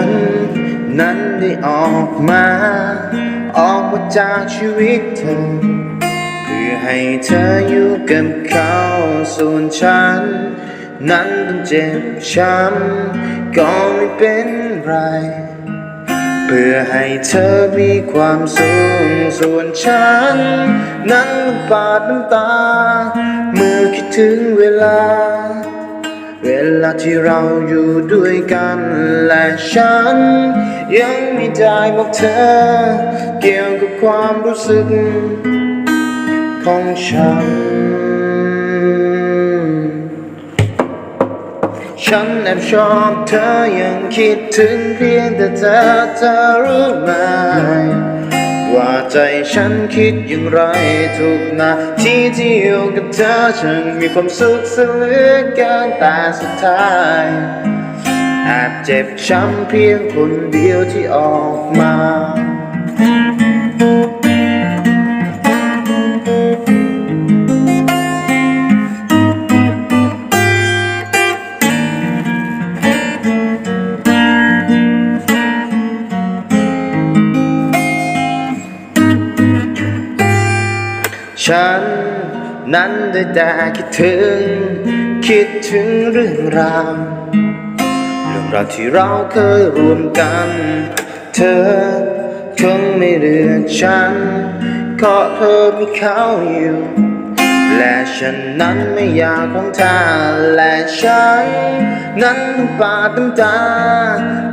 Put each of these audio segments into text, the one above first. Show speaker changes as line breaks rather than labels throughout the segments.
ฉัน นั้นได้ออกมา ออกมาจากชีวิตเธอ เพื่อให้เธออยู่กับเขาส่วนฉัน นั้นต้องเจ็บช้ำก็ไม่เป็นไร เพื่อให้เธอมีความสุขส่วนฉัน นั้นต้องปาดน้ำตา เมื่อคิดถึงเวลา ลาที่เราอยู่ด้วยกัน และฉัน ยังไม่ได้บอกเธอ เกี่ยวกับความรู้สึก ของฉัน ฉันแอบชอบเธอยังคิดถึงเพียงแต่เธอเธอรู้ไหม ว่าใจฉันคิดอย่างไรทุกนาทีที่อยู่กับเธอฉันมีความสุขเสียเหลือเกินแต่สุดท้ายแอบเจ็บช้ำเพียงคนเดียวที่ออกมา ฉันนั้นได้แต่คิดถึง คิดถึงเรื่องราวเรื่องราวที่เราเคยรวมกัน เธอคงไม่เลือฉันก็เธอมีเขาอยู่ และฉันนั้นไม่อยากของเธอและฉัน นั้นต้องปาดน้ำตา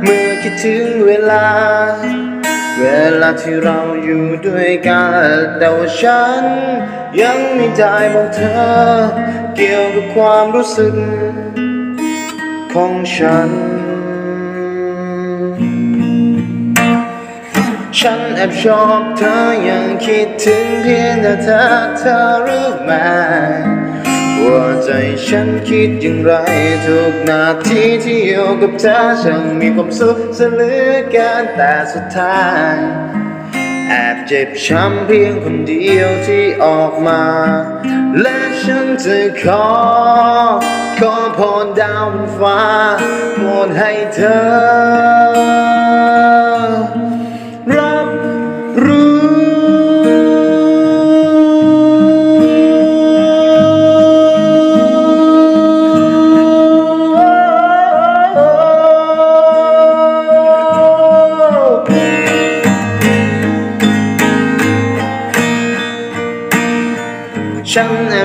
เมื่อคิดถึงเวลาาที่เราอยู่ด้วยกัน แต่ว่าฉัน ยังไม่ได้บอกเธอ เกี่ยวกับความรู้สึก ของฉัน ฉันแอบชอบเธอยังคิดถึงเพียงแต่เธอเธอรู้ไหม ว่าใจฉันคิดอย่างไร ทุกนาทีที่อยู่กับเธอช่างมีความสุขเสียเหลือเกินแต่สุดท้ายแอบเจ็บช้ำเพียงคนเดียวที่ออกมา และฉันจะขอ ขอพรดาวบนฟ้าโปรดให้เธอ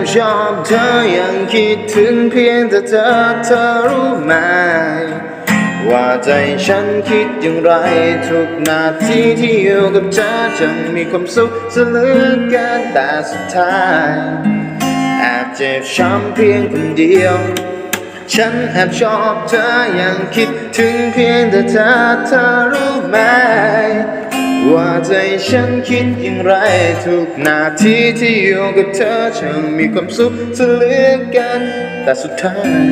บชอบเธอยังคิดถึงเพียงแต่เธอเธอรู้ไหม ว่าใจฉันคิดอย่างไร ทุกนาทีที่อยู่กับเธอฉันมีความสุขเสลือเกินแต่สุดท้ายแอบเจ็บช้ำเพียงคนเดียวฉันแอบชอบเธอยังคิดถึงเพียงแต่เธอเธอรู้ไหม ว่าใจฉันคิดอย่างไรทุกนาทีที่อยู่กับเธอฉันมีความสุขเสลือกัน แต่สุดท้าย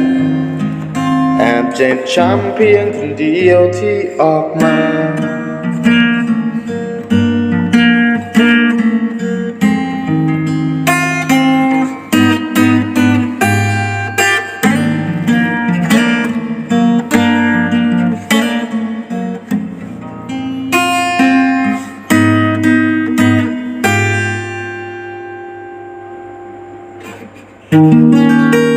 แอบเจ็บช้ำเพียงคนเดียวที่ออกมา
Música